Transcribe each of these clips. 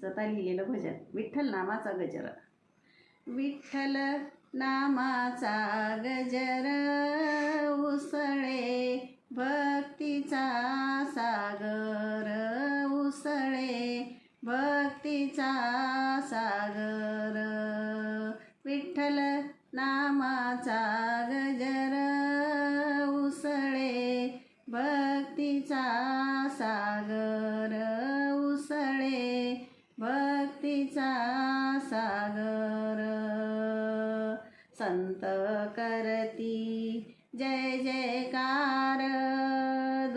स्वतः लिहिलेलं भजन. विठ्ठल नामाचा गजर. विठ्ठल नामाचा गजर उसळे भक्तीचा सागर. उसळे भक्तीचा सागर. विठ्ठल नामाचा गजर उसळे भक्तीचा सागर. भक्तीचा सागर. संत करती. जय जयकार.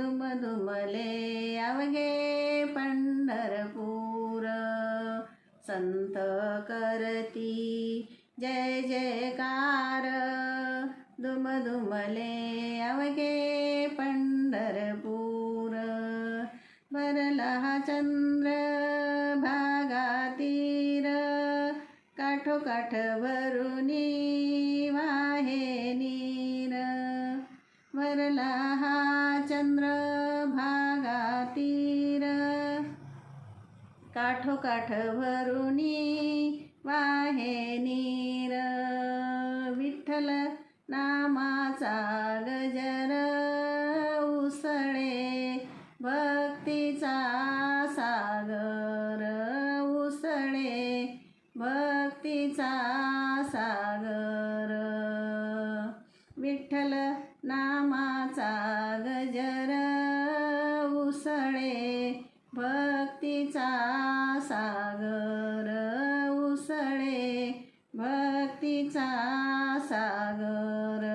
दुम दुमले अवघे पंढरपूर. संत करती. जय जयकार. दुम दुमले अवघे पंढरपूर. भरला चंद्र काठोकाठ भरुनी वाहे नीर. वरला हा चंद्र भागातीर. काठोकाठ भरुनी वाहे नीर. विठ्ठल नामाचा गजर. भक्तीचा सागर विठ्ठल नामाचा गजर उसळे भक्तीचा सागर उसळे भक्तीचा सागर.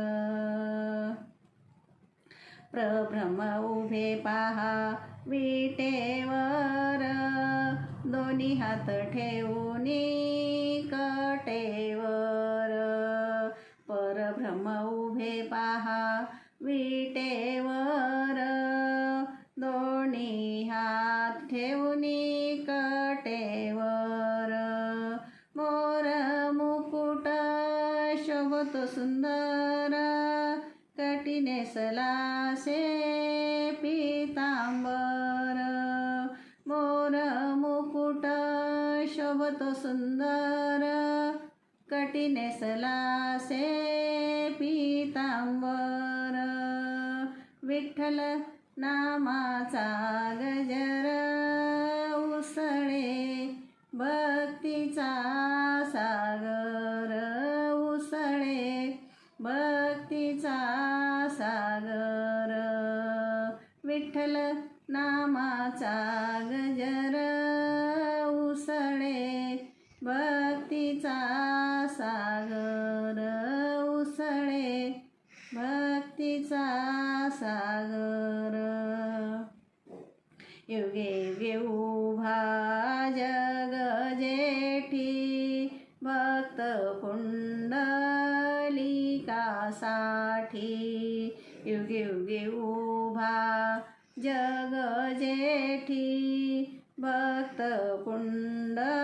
प्रभ्रम उभे पहा विटेवर दोन्ही हात ठेवून विटेवर दोन्ही हात ठेवून कटेवर मोर मुकुट शोभतो सुंदर कटीने सलासे पितांबर. मोर मुकुट शोभतो सुंदर कटीने सलासे पितांबर. विठ्ठल नामाचा गजर उसळे भक्तीचा सागर उसळे भक्तीचा सागर विठ्ठल नामाचा गजर भक्तीचा सागर. युगे युगे उभा जग जेठी भक्त पुंडलिकासाठी युगे युगे उभा जग जेठी भक्त पुंडलिकासाठी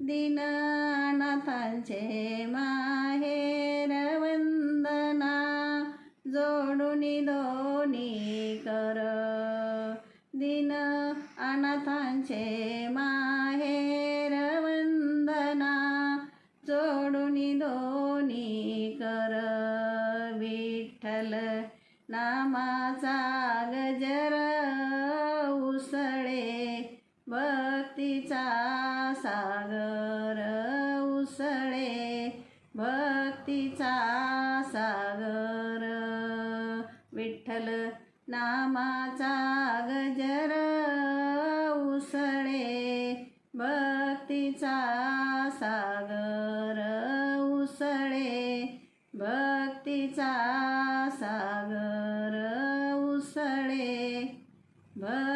दीनानाथांचे माहेर वंदना जोडून दोन्ही कर. दिन अनाथांचे माहेर वंदना जोडून दोन्ही कर. विठ्ठल नामाचा सागर विठ्ठल नामाचा गजर उसळे भक्तीचा सागर उसळे भक्तीचा सागर उसळे भक्तीचा